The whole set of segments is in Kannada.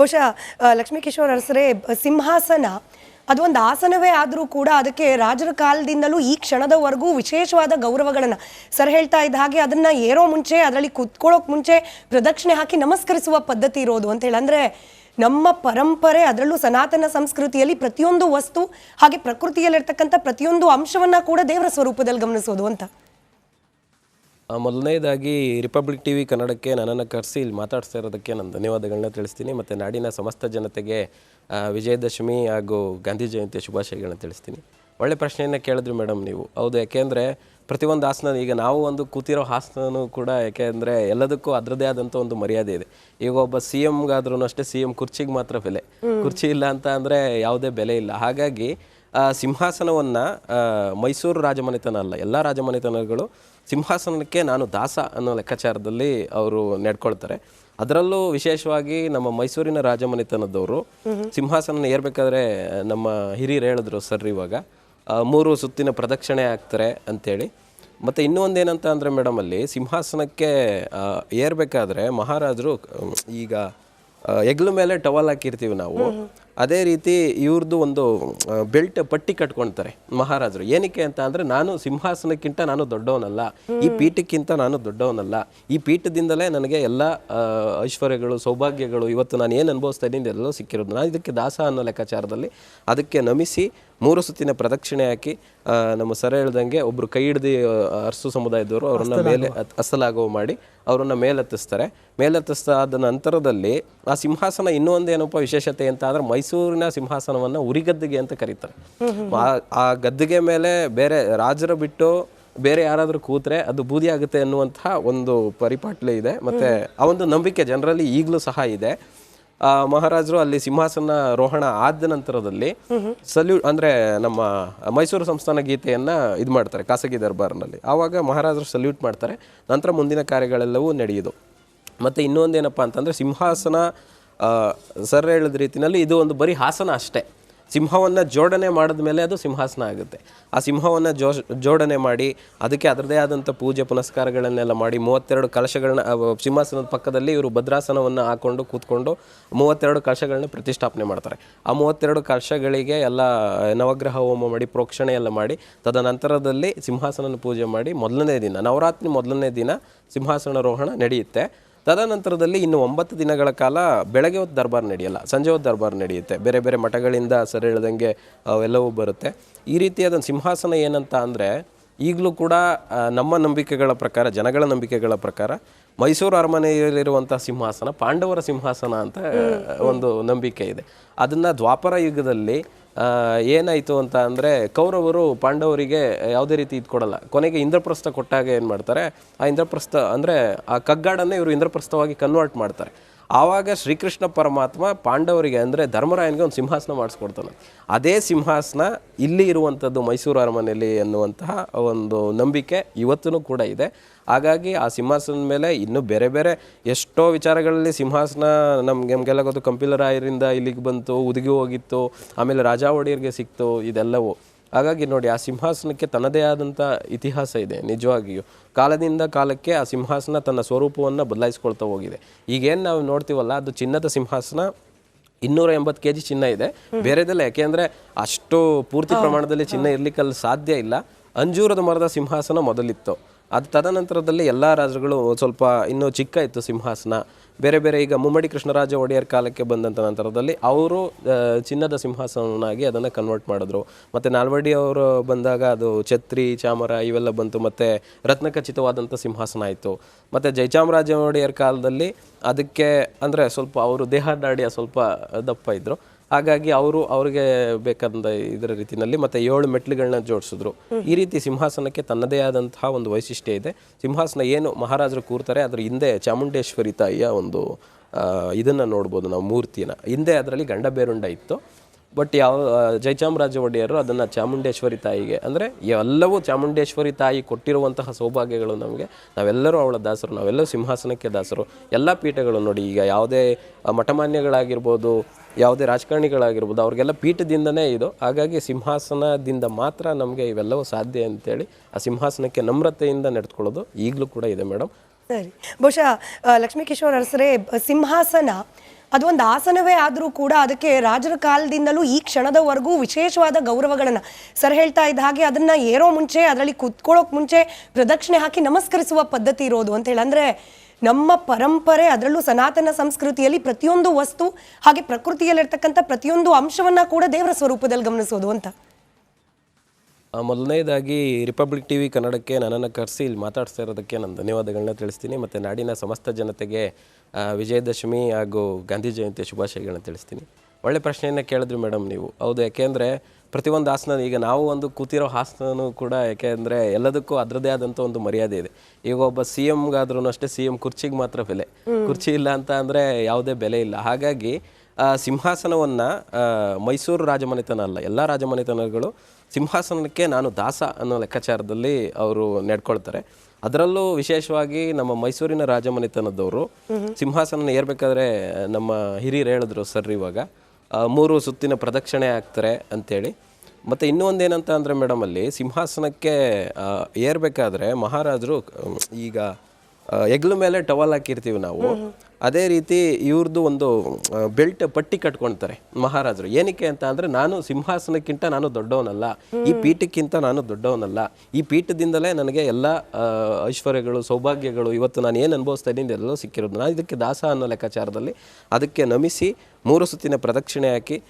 ಬಹುಶಃ ಲಕ್ಷ್ಮೀ ಲಕ್ಷ್ಮೀಕಿಶೋರ್ ಅರಸರೇ, ಸಿಂಹಾಸನ, ಅದೊಂದು ಆಸನವೇ ಆದರೂ ಕೂಡ ಅದಕ್ಕೆ ರಾಜರ ಕಾಲದಿಂದಲೂ ಈ ಕ್ಷಣದವರೆಗೂ ವಿಶೇಷವಾದ ಗೌರವಗಳನ್ನು ಸರ್ ಹೇಳ್ತಾ ಇದ್ದ ಹಾಗೆ ಅದನ್ನು ಏರೋ ಮುಂಚೆ, ಅದರಲ್ಲಿ ಕುತ್ಕೊಳ್ಳೋಕೆ ಮುಂಚೆ ಪ್ರದಕ್ಷಿಣೆ ಹಾಕಿ ನಮಸ್ಕರಿಸುವ ಪದ್ಧತಿ ಇರೋದು ಅಂತ ಹೇಳಿ. ಅಂದ್ರೆ ನಮ್ಮ ಪರಂಪರೆ ಅದರಲ್ಲೂ ಸನಾತನ ಸಂಸ್ಕೃತಿಯಲ್ಲಿ ಪ್ರತಿಯೊಂದು ವಸ್ತು, ಹಾಗೆ ಪ್ರಕೃತಿಯಲ್ಲಿರ್ತಕ್ಕಂಥ ಪ್ರತಿಯೊಂದು ಅಂಶವನ್ನು ಕೂಡ ದೇವರ ಸ್ವರೂಪದಲ್ಲಿ ಗಮನಿಸೋದು ಅಂತ. ಮೊದಲನೇದಾಗಿ ರಿಪಬ್ಲಿಕ್ ಟಿ ವಿ ಕನ್ನಡಕ್ಕೆ ನನ್ನನ್ನು ಕರೆಸಿ ಇಲ್ಲಿ ಮಾತಾಡ್ತಾ ಇರೋದಕ್ಕೆ ನಾನು ಧನ್ಯವಾದಗಳನ್ನ ತಿಳಿಸ್ತೀನಿ ಮತ್ತು ನಾಡಿನ ಸಮಸ್ತ ಜನತೆಗೆ ವಿಜಯದಶಮಿ ಹಾಗೂ ಗಾಂಧಿ ಜಯಂತಿಯ ಶುಭಾಶಯಗಳನ್ನ ತಿಳಿಸ್ತೀನಿ. ಒಳ್ಳೆ ಪ್ರಶ್ನೆಯನ್ನು ಕೇಳಿದ್ರಿ ಮೇಡಮ್ ನೀವು. ಹೌದು ಯಾಕೆಂದರೆ ಪ್ರತಿಯೊಂದು ಆಸನ ಈಗ ನಾವು ಒಂದು ಕೂತಿರೋ ಆಸನನೂ ಕೂಡ ಯಾಕೆಂದರೆ ಎಲ್ಲದಕ್ಕೂ ಅದರದೇ ಆದಂಥ ಒಂದು ಮರ್ಯಾದೆ ಇದೆ. ಈಗ ಒಬ್ಬ ಸಿ ಎಮ್ಗಾದ್ರೂ ಅಷ್ಟೇ ಸಿ ಎಂ ಕುರ್ಚಿಗೆ ಮಾತ್ರ ಬೆಲೆ. ಕುರ್ಚಿ ಇಲ್ಲ ಅಂತ ಅಂದರೆ ಯಾವುದೇ ಬೆಲೆ ಇಲ್ಲ. ಹಾಗಾಗಿ ಸಿಂಹಾಸನವನ್ನು ಮೈಸೂರು ರಾಜಮನೆತನ ಅಲ್ಲ ಎಲ್ಲ ರಾಜಮನೆತನಗಳು ಸಿಂಹಾಸನಕ್ಕೆ ನಾನು ದಾಸ ಅನ್ನೋ ಲೆಕ್ಕಾಚಾರದಲ್ಲಿ ಅವರು ನಡ್ಕೊಳ್ತಾರೆ. ಅದರಲ್ಲೂ ವಿಶೇಷವಾಗಿ ನಮ್ಮ ಮೈಸೂರಿನ ರಾಜಮನೆತನದವರು ಸಿಂಹಾಸನ ಏರ್ಬೇಕಾದ್ರೆ ನಮ್ಮ ಹಿರಿಯರು ಹೇಳಿದ್ರು ಸರ್ ಇವಾಗ ಮೂರು ಸುತ್ತಿನ ಪ್ರದಕ್ಷಿಣೆ ಆಗ್ತಾರೆ ಅಂತೇಳಿ. ಮತ್ತು ಇನ್ನೂ ಒಂದೇನಂತ ಅಂದರೆ ಮೇಡಮ್ ಅಲ್ಲಿ ಸಿಂಹಾಸನಕ್ಕೆ ಏರ್ಬೇಕಾದ್ರೆ ಮಹಾರಾಜರು ಈಗ ಹೆಗ್ಲ ಮೇಲೆ ಟವಲ್ ಹಾಕಿರ್ತೀವಿ ನಾವು. ಅದೇ ರೀತಿ ಇವ್ರದ್ದು ಒಂದು ಬೆಲ್ಟ್ ಪಟ್ಟಿ ಕಟ್ಕೊಳ್ತಾರೆ ಮಹಾರಾಜರು. ಏನಕ್ಕೆ ಅಂತ ಅಂದರೆ ನಾನು ಸಿಂಹಾಸನಕ್ಕಿಂತ ನಾನು ದೊಡ್ಡವನಲ್ಲ. ಈ ಪೀಠಕ್ಕಿಂತ ನಾನು ದೊಡ್ಡವನಲ್ಲ. ಈ ಪೀಠದಿಂದಲೇ ನನಗೆ ಎಲ್ಲ ಐಶ್ವರ್ಯಗಳು ಸೌಭಾಗ್ಯಗಳು ಇವತ್ತು ನಾನು ಏನು ಅನುಭವಿಸ್ತಾ ಇದ್ದೀನಿ ಎಲ್ಲೋ ಸಿಕ್ಕಿರೋದು. ನಾನು ಇದಕ್ಕೆ ದಾಸ ಅನ್ನೋ ಲೆಕ್ಕಾಚಾರದಲ್ಲಿ ಅದಕ್ಕೆ ನಮಿಸಿ ಮೂರು ಸುತ್ತಿನ ಪ್ರದಕ್ಷಿಣೆ ಹಾಕಿ ನಮ್ಮ ಸರ ಹೇಳ್ದಂಗೆ ಒಬ್ರು ಕೈ ಹಿಡ್ದು ಅರಸು ಸಮುದಾಯದವರು ಅವರನ್ನ ಮೇಲೆ ಅಸಲಾಗುವ ಮಾಡಿ ಅವರನ್ನ ಮೇಲೆತ್ತಿಸ್ತಾರೆ. ಮೇಲೆತ್ತಿಸ್ತಾದ ನಂತರದಲ್ಲಿ ಆ ಸಿಂಹಾಸನ ಇನ್ನೂ ಒಂದು ಏನಪ್ಪ ವಿಶೇಷತೆ ಅಂತ ಆದ್ರೆ ಮೈಸೂರಿನ ಸಿಂಹಾಸನವನ್ನ ಉರಿಗದ್ದಿಗೆ ಅಂತ ಕರೀತಾರೆ. ಆ- ಗದ್ದಿಗೆ ಮೇಲೆ ಬೇರೆ ರಾಜರ ಬಿಟ್ಟು ಬೇರೆ ಯಾರಾದರೂ ಕೂತ್ರೆ ಅದು ಬೂದಿ ಆಗುತ್ತೆ ಅನ್ನುವಂತಹ ಒಂದು ಪರಿಪಾಟ್ಲೆ ಇದೆ. ಮತ್ತೆ ಆ ಒಂದು ನಂಬಿಕೆ ಜನರಲ್ಲಿ ಈಗಲೂ ಸಹ ಇದೆ. ಮಹಾರಾಜರು ಅಲ್ಲಿ ಸಿಂಹಾಸನ ರೋಹಣ ಆದ ನಂತರದಲ್ಲಿ ಸಲ್ಯೂಟ್ ಅಂದ್ರೆ ನಮ್ಮ ಮೈಸೂರು ಸಂಸ್ಥಾನ ಗೀತೆಯನ್ನ ಇದು ಮಾಡ್ತಾರೆ, ಖಾಸಗಿ ದರ್ಬಾರ್ನಲ್ಲಿ. ಆವಾಗ ಮಹಾರಾಜರು ಸಲ್ಯೂಟ್ ಮಾಡ್ತಾರೆ, ನಂತರ ಮುಂದಿನ ಕಾರ್ಯಗಳೆಲ್ಲವೂ ನಡೆಯುದು. ಮತ್ತೆ ಇನ್ನೊಂದೇನಪ್ಪ ಅಂತಂದ್ರೆ ಸಿಂಹಾಸನ ಸರ್ ಹೇಳಿದ ರೀತಿನಲ್ಲಿ ಇದು ಒಂದು ಬರೀ ಹಾಸನ ಅಷ್ಟೇ. ಸಿಂಹವನ್ನು ಜೋಡಣೆ ಮಾಡಿದ ಮೇಲೆ ಅದು ಸಿಂಹಾಸನ ಆಗುತ್ತೆ. ಆ ಸಿಂಹವನ್ನು ಜೋ, ಜೋಡಣೆ ಮಾಡಿ, ಅದಕ್ಕೆ ಅದರದೇ ಆದಂಥ ಪೂಜೆ ಪುನಸ್ಕಾರಗಳನ್ನೆಲ್ಲ ಮಾಡಿ, ಮೂವತ್ತೆರಡು ಕಲಶಗಳನ್ನ ಸಿಂಹಾಸನದ ಪಕ್ಕದಲ್ಲಿ ಇವರು ಭದ್ರಾಸನವನ್ನು ಹಾಕೊಂಡು ಕೂತ್ಕೊಂಡು ಮೂವತ್ತೆರಡು ಕಲಶಗಳನ್ನ ಪ್ರತಿಷ್ಠಾಪನೆ ಮಾಡ್ತಾರೆ. ಆ ಮೂವತ್ತೆರಡು ಕಲಶಗಳಿಗೆ ಎಲ್ಲ ನವಗ್ರಹ ಹೋಮ ಮಾಡಿ, ಪ್ರೋಕ್ಷಣೆ ಎಲ್ಲ ಮಾಡಿ, ತದನಂತರದಲ್ಲಿ ಸಿಂಹಾಸನ ಪೂಜೆ ಮಾಡಿ ಮೊದಲನೇ ದಿನ, ನವರಾತ್ರಿ ಮೊದಲನೇ ದಿನ ಸಿಂಹಾಸನಾರೋಹಣ ನಡೆಯುತ್ತೆ. ತದನಂತರದಲ್ಲಿ ಇನ್ನು ಒಂಬತ್ತು ದಿನಗಳ ಕಾಲ ಬೆಳಗ್ಗೆ ಹೊತ್ತು ದರ್ಬಾರ್ ನಡೆಯಲ್ಲ ಸಂಜೆ ಹೊತ್ತು ದರ್ಬಾರ್ ನಡೆಯುತ್ತೆ. ಬೇರೆ ಬೇರೆ ಮಠಗಳಿಂದ ಸರಿ ಹೇಳ್ದಂಗೆ ಅವೆಲ್ಲವೂ ಬರುತ್ತೆ. ಈ ರೀತಿಯಾದ ಸಿಂಹಾಸನ ಏನಂತ ಅಂದರೆ ಈಗಲೂ ಕೂಡ ನಮ್ಮ ನಂಬಿಕೆಗಳ ಪ್ರಕಾರ ಜನಗಳ ನಂಬಿಕೆಗಳ ಪ್ರಕಾರ ಮೈಸೂರು ಅರಮನೆಯಲ್ಲಿರುವಂಥ ಸಿಂಹಾಸನ ಪಾಂಡವರ ಸಿಂಹಾಸನ ಅಂತ ಒಂದು ನಂಬಿಕೆ ಇದೆ. ಅದನ್ನು ದ್ವಾಪರ ಯುಗದಲ್ಲಿ ಏನಾಯಿತು ಅಂತ ಅಂದರೆ ಕೌರವರು ಪಾಂಡವರಿಗೆ ಯಾವುದೇ ರೀತಿ ಇದು ಕೊಡಲ್ಲ. ಕೊನೆಗೆ ಇಂದ್ರಪ್ರಸ್ಥ ಕೊಟ್ಟಾಗ ಏನು ಮಾಡ್ತಾರೆ? ಆ ಇಂದ್ರಪ್ರಸ್ಥ ಅಂದರೆ ಆ ಕಗ್ಗಾಡನ್ನೇ ಇವರು ಇಂದ್ರಪ್ರಸ್ಥವಾಗಿ ಕನ್ವರ್ಟ್ ಮಾಡ್ತಾರೆ. ಆವಾಗ ಶ್ರೀಕೃಷ್ಣ ಪರಮಾತ್ಮ ಪಾಂಡವರಿಗೆ ಅಂದರೆ ಧರ್ಮರಾಯನಿಗೆ ಒಂದು ಸಿಂಹಾಸನ ಮಾಡಿಸ್ಕೊಡ್ತಾನೆ. ಅದೇ ಸಿಂಹಾಸನ ಇಲ್ಲಿ ಇರುವಂಥದ್ದು ಮೈಸೂರು ಅರಮನೆಯಲ್ಲಿ ಎನ್ನುವಂತಹ ಒಂದು ನಂಬಿಕೆ ಇವತ್ತೂ ಕೂಡ ಇದೆ. ಹಾಗಾಗಿ ಆ ಸಿಂಹಾಸನದ ಮೇಲೆ ಇನ್ನೂ ಬೇರೆ ಬೇರೆ ಎಷ್ಟೋ ವಿಚಾರಗಳಲ್ಲಿ ಸಿಂಹಾಸನ ನಮ್ಗೆ ನಮಗೆಲ್ಲ ಗೊತ್ತು, ಕಂಪಿಲರಾಯರಿಂದ ಇಲ್ಲಿಗೆ ಬಂತು, ಉದುಗಿ ಹೋಗಿತ್ತು, ಆಮೇಲೆ ರಾಜಾ ಒಡೆಯರಿಗೆ ಸಿಕ್ತು, ಇದೆಲ್ಲವೂ. ಹಾಗಾಗಿ ನೋಡಿ ಆ ಸಿಂಹಾಸನಕ್ಕೆ ತನ್ನದೇ ಆದಂಥ ಇತಿಹಾಸ ಇದೆ ನಿಜವಾಗಿಯೂ. ಕಾಲದಿಂದ ಕಾಲಕ್ಕೆ ಆ ಸಿಂಹಾಸನ ತನ್ನ ಸ್ವರೂಪವನ್ನು ಬದಲಾಯಿಸ್ಕೊಳ್ತಾ ಹೋಗಿದೆ. ಈಗೇನು ನಾವು ನೋಡ್ತೀವಲ್ಲ ಅದು ಚಿನ್ನದ ಸಿಂಹಾಸನ ಇನ್ನೂರ ಎಂಬತ್ತು ಕೆ ಜಿ ಚಿನ್ನ ಇದೆ. ಬೇರೆದೆಲ್ಲ ಯಾಕೆಂದರೆ ಅಷ್ಟು ಪೂರ್ತಿ ಪ್ರಮಾಣದಲ್ಲಿ ಚಿನ್ನ ಇರ್ಲಿಕ್ಕಲ್ಲಿ ಸಾಧ್ಯ ಇಲ್ಲ. ಅಂಜೂರದ ಮರದ ಸಿಂಹಾಸನ ಮೊದಲಿತ್ತು. ಅದು ತದನಂತರದಲ್ಲಿ ಎಲ್ಲ ರಾಜರುಗಳು ಸ್ವಲ್ಪ ಇನ್ನೂ ಚಿಕ್ಕ ಇತ್ತು ಸಿಂಹಾಸನ. ಬೇರೆ ಬೇರೆ ಈಗ ಮುಮ್ಮಡಿ ಕೃಷ್ಣರಾಜ ಒಡೆಯರ್ ಕಾಲಕ್ಕೆ ಬಂದಂಥ ನಂತರದಲ್ಲಿ ಅವರು ಚಿನ್ನದ ಸಿಂಹಾಸನವನ್ನಾಗಿ ಅದನ್ನು ಕನ್ವರ್ಟ್ ಮಾಡಿದ್ರು. ಮತ್ತು ನಾಲ್ವಡಿ ಅವರು ಬಂದಾಗ ಅದು ಛತ್ರಿ, ಚಾಮರ ಇವೆಲ್ಲ ಬಂತು, ಮತ್ತು ರತ್ನಖಚಿತವಾದಂಥ ಸಿಂಹಾಸನ ಆಯಿತು. ಮತ್ತು ಜಯಚಾಮರಾಜ ಒಡೆಯರ್ ಕಾಲದಲ್ಲಿ ಅದಕ್ಕೆ ಅಂದರೆ ಸ್ವಲ್ಪ ಅವರು ದೇಹದಾಡಿಯ ಸ್ವಲ್ಪ ದಪ್ಪ ಇದ್ದರು ಹಾಗಾಗಿ ಅವರು ಅವ್ರಿಗೆ ಬೇಕಾದ ಇದರ ರೀತಿಯಲ್ಲಿ ಮತ್ತೆ ಏಳು ಮೆಟ್ಲುಗಳನ್ನ ಜೋಡಿಸಿದ್ರು. ಈ ರೀತಿ ಸಿಂಹಾಸನಕ್ಕೆ ತನ್ನದೇ ಆದಂತಹ ಒಂದು ವೈಶಿಷ್ಟ್ಯ ಇದೆ. ಸಿಂಹಾಸನ ಏನು ಮಹಾರಾಜರು ಕೂರ್ತಾರೆ, ಅದ್ರ ಹಿಂದೆ ಚಾಮುಂಡೇಶ್ವರಿ ತಾಯಿಯ ಒಂದು ಇದನ್ನು ನೋಡ್ಬೋದು ನಾವು ಮೂರ್ತಿನ. ಹಿಂದೆ ಅದರಲ್ಲಿ ಗಂಡ ಬೇರುಂಡ ಇತ್ತು. ಬಟ್ ಯಾವ ಜಯಚಾಮರಾಜ ಒಡೆಯರು ಅದನ್ನು ಚಾಮುಂಡೇಶ್ವರಿ ತಾಯಿಗೆ, ಅಂದರೆ ಎಲ್ಲವೂ ಚಾಮುಂಡೇಶ್ವರಿ ತಾಯಿ ಕೊಟ್ಟಿರುವಂತಹ ಸೌಭಾಗ್ಯಗಳು ನಮಗೆ. ನಾವೆಲ್ಲರೂ ಅವಳ ದಾಸರು, ನಾವೆಲ್ಲರೂ ಸಿಂಹಾಸನಕ್ಕೆ ದಾಸರು. ಎಲ್ಲ ಪೀಠಗಳು ನೋಡಿ, ಈಗ ಯಾವುದೇ ಮಠಮಾನ್ಯಗಳಾಗಿರ್ಬೋದು, ಯಾವುದೇ ರಾಜಕಾರಣಿಗಳಾಗಿರ್ಬೋದು, ಅವ್ರಿಗೆಲ್ಲ ಪೀಠದಿಂದನೇ ಇದು. ಹಾಗಾಗಿ ಸಿಂಹಾಸನದಿಂದ ಮಾತ್ರ ನಮಗೆ ಇವೆಲ್ಲವೂ ಸಾಧ್ಯ ಅಂತೇಳಿ, ಆ ಸಿಂಹಾಸನಕ್ಕೆ ನಮ್ರತೆಯಿಂದ ನಡೆದುಕೊಳ್ಳೋದು ಈಗಲೂ ಕೂಡ ಇದೆ ಮೇಡಮ್. ಸರಿ. ಬಹುಶಃ ಲಕ್ಷ್ಮೀಕಿಶೋರ್ ಅರಸರೇ ಸಿಂಹಾಸನ ಅದೊಂದು ಆಸನವೇ ಆದರೂ ಕೂಡ ಅದಕ್ಕೆ ರಾಜರ ಕಾಲದಿಂದಲೂ ಈ ಕ್ಷಣದವರೆಗೂ ವಿಶೇಷವಾದ ಗೌರವಗಳನ್ನು ಸರ್ ಹೇಳ್ತಾ ಇದ್ದ ಹಾಗೆ ಅದನ್ನ ಏರೋ ಮುಂಚೆ, ಅದರಲ್ಲಿ ಕೂತ್ಕೊಳ್ಳೋಕೆ ಮುಂಚೆ ಪ್ರದಕ್ಷಿಣೆ ಹಾಕಿ ನಮಸ್ಕರಿಸುವ ಪದ್ಧತಿ ಇರೋದು ಅಂತ ಹೇಳಿ. ಅಂದ್ರೆ ನಮ್ಮ ಪರಂಪರೆ ಅದರಲ್ಲೂ ಸನಾತನ ಸಂಸ್ಕೃತಿಯಲ್ಲಿ ಪ್ರತಿಯೊಂದು ವಸ್ತು ಹಾಗೆ ಪ್ರಕೃತಿಯಲ್ಲಿರ್ತಕ್ಕಂಥ ಪ್ರತಿಯೊಂದು ಅಂಶವನ್ನ ಕೂಡ ದೇವರ ಸ್ವರೂಪದಲ್ಲಿ ಗಮನಿಸೋದು ಅಂತ. ಮೊದಲನೇದಾಗಿ ರಿಪಬ್ಲಿಕ್ ಟಿ ವಿ ಕನ್ನಡಕ್ಕೆ ನನ್ನನ್ನು ಕರೆಸಿ ಇಲ್ಲಿ ಮಾತಾಡ್ತಾ ಇರೋದಕ್ಕೆ ನಾನು ಧನ್ಯವಾದಗಳನ್ನ ತಿಳಿಸ್ತೀನಿ. ಮತ್ತು ನಾಡಿನ ಸಮಸ್ತ ಜನತೆಗೆ ವಿಜಯದಶಮಿ ಹಾಗೂ ಗಾಂಧಿ ಜಯಂತಿಯ ಶುಭಾಶಯಗಳನ್ನ ತಿಳಿಸ್ತೀನಿ. ಒಳ್ಳೆ ಪ್ರಶ್ನೆಯನ್ನು ಕೇಳಿದ್ರಿ ಮೇಡಮ್ ನೀವು. ಹೌದು ಯಾಕೆಂದರೆ ಪ್ರತಿಯೊಂದು ಆಸನ ಈಗ ನಾವು ಒಂದು ಕೂತಿರೋ ಆಸನನೂ ಕೂಡ ಯಾಕೆಂದರೆ ಎಲ್ಲದಕ್ಕೂ ಅದರದೇ ಆದಂಥ ಒಂದು ಮರ್ಯಾದೆ ಇದೆ. ಈಗ ಒಬ್ಬ ಸಿ ಎಮ್ಗಾದ್ರೂ ಅಷ್ಟೇ ಸಿ ಎಂ ಕುರ್ಚಿಗೆ ಮಾತ್ರ ಬೆಲೆ. ಕುರ್ಚಿ ಇಲ್ಲ ಅಂತ ಅಂದರೆ ಯಾವುದೇ ಬೆಲೆ ಇಲ್ಲ. ಹಾಗಾಗಿ ಸಿಂಹಾಸನವನ್ನು ಮೈಸೂರು ರಾಜಮನೆತನ ಅಲ್ಲ ಎಲ್ಲ ರಾಜಮನೆತನಗಳು ಸಿಂಹಾಸನಕ್ಕೆ ನಾನು ದಾಸ ಅನ್ನೋ ಲೆಕ್ಕಾಚಾರದಲ್ಲಿ ಅವರು ನಡ್ಕೊಳ್ತಾರೆ. ಅದರಲ್ಲೂ ವಿಶೇಷವಾಗಿ ನಮ್ಮ ಮೈಸೂರಿನ ರಾಜಮನೆತನದವರು ಸಿಂಹಾಸನ ಏರ್ಬೇಕಾದ್ರೆ ನಮ್ಮ ಹಿರಿಯರು ಹೇಳಿದ್ರು ಸರ್ ಇವಾಗ ಮೂರು ಸುತ್ತಿನ ಪ್ರದಕ್ಷಿಣೆ ಆಗ್ತಾರೆ ಅಂತೇಳಿ. ಮತ್ತು ಇನ್ನೂ ಒಂದೇನಂತ ಅಂದರೆ ಮೇಡಮ್ ಅಲ್ಲಿ ಸಿಂಹಾಸನಕ್ಕೆ ಏರ್ಬೇಕಾದ್ರೆ ಮಹಾರಾಜರು ಈಗ ಎಗ್ಲು ಮೇಲೆ ಟವಲ್ ಹಾಕಿರ್ತೀವಿ ನಾವು. ಅದೇ ರೀತಿ ಇವ್ರದ್ದು ಒಂದು ಬೆಲ್ಟ್ ಪಟ್ಟಿ ಕಟ್ಕೊಳ್ತಾರೆ ಮಹಾರಾಜರು. ಏನಕ್ಕೆ ಅಂತ ಅಂದರೆ ನಾನು ಸಿಂಹಾಸನಕ್ಕಿಂತ ನಾನು ದೊಡ್ಡವನಲ್ಲ ಈ ಪೀಠಕ್ಕಿಂತ ನಾನು ದೊಡ್ಡವನಲ್ಲ. ಈ ಪೀಠದಿಂದಲೇ ನನಗೆ ಎಲ್ಲ ಐಶ್ವರ್ಯಗಳು ಸೌಭಾಗ್ಯಗಳು ಇವತ್ತು ನಾನು ಏನು ಅನುಭವಿಸ್ತಾ ಇದ್ದೀನಿ ಎಲ್ಲವೂ ಸಿಕ್ಕಿರೋದು. ನಾನು ಇದಕ್ಕೆ ದಾಸ ಅನ್ನೋ ಲೆಕ್ಕಾಚಾರದಲ್ಲಿ ಅದಕ್ಕೆ ನಮಿಸಿ ಮೂರು ಸುತ್ತಿನ ಪ್ರದಕ್ಷಿಣೆ ಹಾಕಿ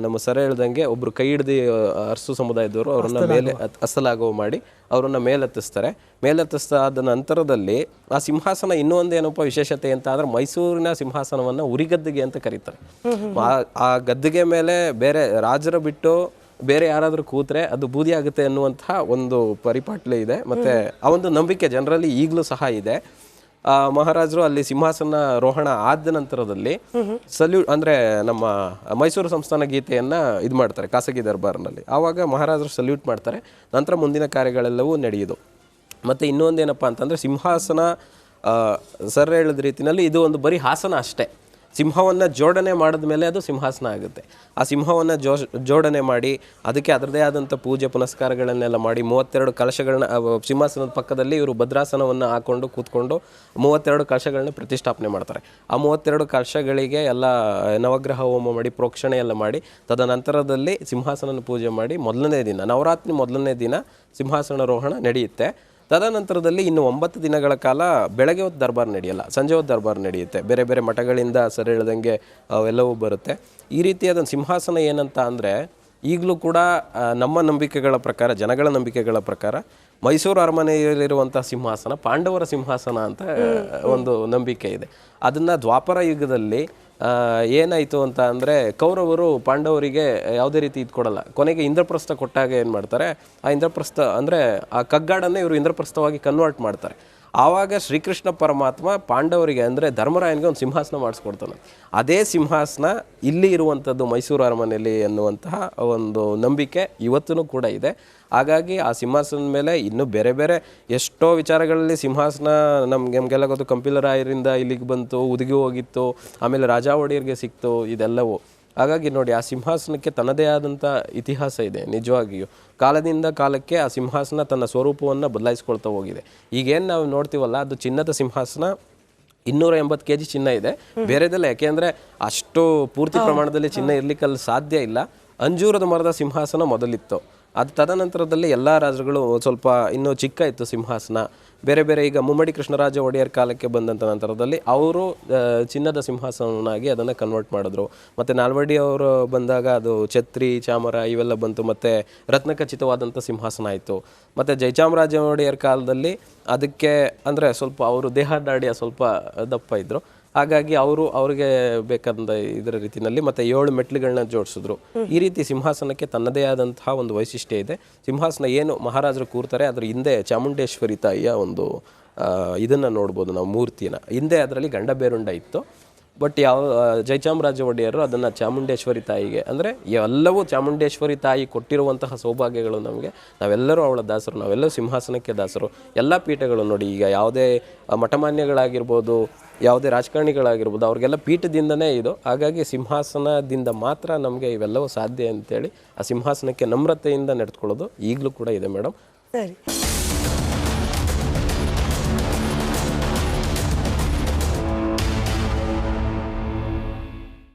ನಮ್ಮ ಸರ ಹೇಳ್ದಂಗೆ ಒಬ್ರು ಕೈ ಹಿಡ್ದು ಅರಸು ಸಮುದಾಯದವರು ಅವರನ್ನ ಮೇಲೆ ಅಸಲಾಗೋ ಮಾಡಿ ಅವರನ್ನ ಮೇಲೆತ್ತಿಸ್ತಾರೆ. ಮೇಲೆತ್ತಿಸ್ತಾದ ನಂತರದಲ್ಲಿ ಆ ಸಿಂಹಾಸನ ಇನ್ನೂ ಒಂದೇನಪ್ಪ ವಿಶೇಷತೆ ಅಂತ ಅಂದ್ರೆ ಮೈಸೂರಿನ ಸಿಂಹಾಸನವನ್ನ ಉರಿಗದ್ದಿಗೆ ಅಂತ ಕರೀತಾರೆ. ಆ- ಗದ್ದಿಗೆ ಮೇಲೆ ಬೇರೆ ರಾಜರ ಬಿಟ್ಟು ಬೇರೆ ಯಾರಾದರೂ ಕೂತ್ರೆ ಅದು ಬೂದಿ ಆಗುತ್ತೆ ಅನ್ನುವಂತಹ ಒಂದು ಪರಿಪಾಟ್ಲೆ ಇದೆ. ಮತ್ತೆ ಆ ಒಂದು ನಂಬಿಕೆ ಜನರಲ್ಲಿ ಈಗಲೂ ಸಹ ಇದೆ. ಮಹಾರಾಜರು ಅಲ್ಲಿ ಸಿಂಹಾಸನ ರೋಹಣ ಆದ ನಂತರದಲ್ಲಿ ಸಲ್ಯೂಟ್ ಅಂದ್ರೆ ನಮ್ಮ ಮೈಸೂರು ಸಂಸ್ಥಾನ ಗೀತೆಯನ್ನ ಇದು ಮಾಡ್ತಾರೆ, ಖಾಸಗಿ ದರ್ಬಾರ್ನಲ್ಲಿ. ಆವಾಗ ಮಹಾರಾಜರು ಸಲ್ಯೂಟ್ ಮಾಡ್ತಾರೆ, ನಂತರ ಮುಂದಿನ ಕಾರ್ಯಗಳೆಲ್ಲವೂ ನಡೆಯುದು. ಮತ್ತೆ ಇನ್ನೊಂದೇನಪ್ಪ ಅಂತಂದ್ರೆ ಸಿಂಹಾಸನ ಸರ್ ಹೇಳಿದ ರೀತಿಯಲ್ಲಿ ಇದು ಒಂದು ಬರೀ ಹಾಸನ ಅಷ್ಟೇ. ಸಿಂಹವನ್ನ ಜೋಡಣೆ ಮಾಡಿದ ಮೇಲೆ ಅದು ಸಿಂಹಾಸನ ಆಗುತ್ತೆ. ಆ ಸಿಂಹವನ್ನು ಜೋಡಣೆ ಮಾಡಿ, ಅದಕ್ಕೆ ಅದರದೇ ಆದಂಥ ಪೂಜೆ ಪುನಸ್ಕಾರಗಳನ್ನೆಲ್ಲ ಮಾಡಿ, ಮೂವತ್ತೆರಡು ಕಲಶಗಳನ್ನ ಸಿಂಹಾಸನದ ಪಕ್ಕದಲ್ಲಿ ಇವರು ಭದ್ರಾಸನವನ್ನು ಹಾಕ್ಕೊಂಡು ಕೂತ್ಕೊಂಡು ಮೂವತ್ತೆರಡು ಕಲಶಗಳನ್ನ ಪ್ರತಿಷ್ಠಾಪನೆ ಮಾಡ್ತಾರೆ. ಆ ಮೂವತ್ತೆರಡು ಕಲಶಗಳಿಗೆ ಎಲ್ಲ ನವಗ್ರಹ ಹೋಮ ಮಾಡಿ, ಪ್ರೋಕ್ಷಣೆ ಎಲ್ಲ ಮಾಡಿ, ತದನಂತರದಲ್ಲಿ ಸಿಂಹಾಸನ ಪೂಜೆ ಮಾಡಿ ಮೊದಲನೇ ದಿನ, ನವರಾತ್ರಿ ಮೊದಲನೇ ದಿನ ಸಿಂಹಾಸನಾರೋಹಣ ನಡೆಯುತ್ತೆ. ತದನಂತರದಲ್ಲಿ ಇನ್ನು ಒಂಬತ್ತು ದಿನಗಳ ಕಾಲ ಬೆಳಗ್ಗೆ ಹೊತ್ತು ದರ್ಬಾರ್ ನಡೆಯಲ್ಲ ಸಂಜೆ ಹೊತ್ತು ದರ್ಬಾರ್ ನಡೆಯುತ್ತೆ. ಬೇರೆ ಬೇರೆ ಮಠಗಳಿಂದ ಸರಿ ಹೇಳ್ದಂಗೆ ಅವೆಲ್ಲವೂ ಬರುತ್ತೆ. ಈ ರೀತಿಯಾದ ಸಿಂಹಾಸನ ಏನಂತ ಅಂದರೆ ಈಗಲೂ ಕೂಡ ನಮ್ಮ ನಂಬಿಕೆಗಳ ಪ್ರಕಾರ ಜನಗಳ ನಂಬಿಕೆಗಳ ಪ್ರಕಾರ ಮೈಸೂರು ಅರಮನೆಯಲ್ಲಿರುವಂಥ ಸಿಂಹಾಸನ ಪಾಂಡವರ ಸಿಂಹಾಸನ ಅಂತ ಒಂದು ನಂಬಿಕೆ ಇದೆ. ಅದನ್ನು ದ್ವಾಪರ ಯುಗದಲ್ಲಿ ಏನಾಯಿತು ಅಂತ ಅಂದರೆ ಕೌರವರು ಪಾಂಡವರಿಗೆ ಯಾವುದೇ ರೀತಿ ಇದು ಕೊಡಲ್ಲ. ಕೊನೆಗೆ ಇಂದ್ರಪ್ರಸ್ಥ ಕೊಟ್ಟಾಗ ಏನು ಮಾಡ್ತಾರೆ? ಆ ಇಂದ್ರಪ್ರಸ್ಥ ಅಂದರೆ ಆ ಕಗ್ಗಾಡನ್ನೇ ಇವರು ಇಂದ್ರಪ್ರಸ್ಥವಾಗಿ ಕನ್ವರ್ಟ್ ಮಾಡ್ತಾರೆ. ಆವಾಗ ಶ್ರೀಕೃಷ್ಣ ಪರಮಾತ್ಮ ಪಾಂಡವರಿಗೆ ಅಂದರೆ ಧರ್ಮರಾಯನಿಗೆ ಒಂದು ಸಿಂಹಾಸನ ಮಾಡಿಸ್ಕೊಡ್ತಾನೆ. ಅದೇ ಸಿಂಹಾಸನ ಇಲ್ಲಿ ಇರುವಂಥದ್ದು ಮೈಸೂರು ಅರಮನೆಯಲ್ಲಿ ಎನ್ನುವಂತಹ ಒಂದು ನಂಬಿಕೆ ಇವತ್ತೂ ಕೂಡ ಇದೆ. ಹಾಗಾಗಿ ಆ ಸಿಂಹಾಸನದ ಮೇಲೆ ಇನ್ನೂ ಬೇರೆ ಬೇರೆ ಎಷ್ಟೋ ವಿಚಾರಗಳಲ್ಲಿ ಸಿಂಹಾಸನ ನಮ್ಗೆ ನಮಗೆಲ್ಲ ಗೊತ್ತು ಕಂಪಿಲರಾಯರಿಂದ ಇಲ್ಲಿಗೆ ಬಂತು, ಉದುಗಿ ಹೋಗಿತ್ತು, ಆಮೇಲೆ ರಾಜಾ ಒಡೆಯರಿಗೆ ಸಿಕ್ತು, ಇದೆಲ್ಲವೂ. ಹಾಗಾಗಿ ನೋಡಿ ಆ ಸಿಂಹಾಸನಕ್ಕೆ ತನ್ನದೇ ಆದಂಥ ಇತಿಹಾಸ ಇದೆ ನಿಜವಾಗಿಯೂ. ಕಾಲದಿಂದ ಕಾಲಕ್ಕೆ ಆ ಸಿಂಹಾಸನ ತನ್ನ ಸ್ವರೂಪವನ್ನು ಬದಲಾಯಿಸ್ಕೊಳ್ತಾ ಹೋಗಿದೆ. ಈಗೇನು ನಾವು ನೋಡ್ತೀವಲ್ಲ ಅದು ಚಿನ್ನದ ಸಿಂಹಾಸನ ಇನ್ನೂರ ಎಂಬತ್ತು ಕೆ ಜಿ ಚಿನ್ನ ಇದೆ. ಬೇರೆದೆಲ್ಲ ಯಾಕೆಂದ್ರೆ ಅಷ್ಟು ಪೂರ್ತಿ ಪ್ರಮಾಣದಲ್ಲಿ ಚಿನ್ನ ಇರ್ಲಿಕ್ಕೆ ಸಾಧ್ಯ ಇಲ್ಲ. ಅಂಜೂರದ ಮರದ ಸಿಂಹಾಸನ ಮೊದಲಿತ್ತು. ಅದು ತದನಂತರದಲ್ಲಿ ಎಲ್ಲ ರಾಜರುಗಳು ಸ್ವಲ್ಪ ಇನ್ನೂ ಚಿಕ್ಕ ಇತ್ತು ಸಿಂಹಾಸನ. ಬೇರೆ ಬೇರೆ ಈಗ ಮುಮ್ಮಡಿ ಕೃಷ್ಣರಾಜ ಒಡೆಯರ್ ಕಾಲಕ್ಕೆ ಬಂದಂಥ ನಂತರದಲ್ಲಿ ಅವರು ಚಿನ್ನದ ಸಿಂಹಾಸನವನ್ನಾಗಿ ಅದನ್ನು ಕನ್ವರ್ಟ್ ಮಾಡಿದ್ರು. ಮತ್ತು ನಾಲ್ವಡಿ ಅವರು ಬಂದಾಗ ಅದು ಛತ್ರಿ, ಚಾಮರ ಇವೆಲ್ಲ ಬಂತು, ಮತ್ತು ರತ್ನಖಚಿತವಾದಂಥ ಸಿಂಹಾಸನ ಆಯಿತು. ಮತ್ತು ಜಯಚಾಮರಾಜ ಒಡೆಯರ್ ಕಾಲದಲ್ಲಿ ಅದಕ್ಕೆ ಅಂದರೆ ಸ್ವಲ್ಪ ಅವರು ದೇಹದಾಡಿಯ ಸ್ವಲ್ಪ ದಪ್ಪ ಇದ್ದರು ಹಾಗಾಗಿ ಅವರು ಅವ್ರಿಗೆ ಬೇಕಾದ ಇದರ ರೀತಿಯಲ್ಲಿ ಮತ್ತೆ ಏಳು ಮೆಟ್ಲುಗಳನ್ನ ಜೋಡಿಸಿದ್ರು. ಈ ರೀತಿ ಸಿಂಹಾಸನಕ್ಕೆ ತನ್ನದೇ ಆದಂತಹ ಒಂದು ವೈಶಿಷ್ಟ್ಯ ಇದೆ. ಸಿಂಹಾಸನ ಏನು ಮಹಾರಾಜರು ಕೂರ್ತಾರೆ, ಅದ್ರ ಹಿಂದೆ ಚಾಮುಂಡೇಶ್ವರಿ ತಾಯಿಯ ಒಂದು ಇದನ್ನು ನೋಡ್ಬೋದು ನಾವು ಮೂರ್ತಿನ. ಹಿಂದೆ ಅದರಲ್ಲಿ ಗಂಡ ಬೇರುಂಡ ಇತ್ತು. ಬಟ್ ಯಾವ ಜಯಚಾಮರಾಜ ಒಡೆಯರು ಅದನ್ನು ಚಾಮುಂಡೇಶ್ವರಿ ತಾಯಿಗೆ, ಅಂದರೆ ಎಲ್ಲವೂ ಚಾಮುಂಡೇಶ್ವರಿ ತಾಯಿ ಕೊಟ್ಟಿರುವಂತಹ ಸೌಭಾಗ್ಯಗಳು ನಮಗೆ. ನಾವೆಲ್ಲರೂ ಅವಳ ದಾಸರು, ನಾವೆಲ್ಲರೂ ಸಿಂಹಾಸನಕ್ಕೆ ದಾಸರು. ಎಲ್ಲ ಪೀಠಗಳು ನೋಡಿ, ಈಗ ಯಾವುದೇ ಮಠಮಾನ್ಯಗಳಾಗಿರ್ಬೋದು ಯಾವುದೇ ರಾಜಕಾರಣಿಗಳಾಗಿರ್ಬೋದು, ಅವ್ರಿಗೆಲ್ಲ ಪೀಠದಿಂದನೇ ಇದು. ಹಾಗಾಗಿ ಸಿಂಹಾಸನದಿಂದ ಮಾತ್ರ ನಮಗೆ ಇವೆಲ್ಲವೂ ಸಾಧ್ಯ ಅಂತೇಳಿ ಆ ಸಿಂಹಾಸನಕ್ಕೆ ನಮ್ರತೆಯಿಂದ ನಡೆದುಕೊಳ್ಳೋದು ಈಗಲೂ ಕೂಡ ಇದೆ ಮೇಡಮ್. ಸರಿ.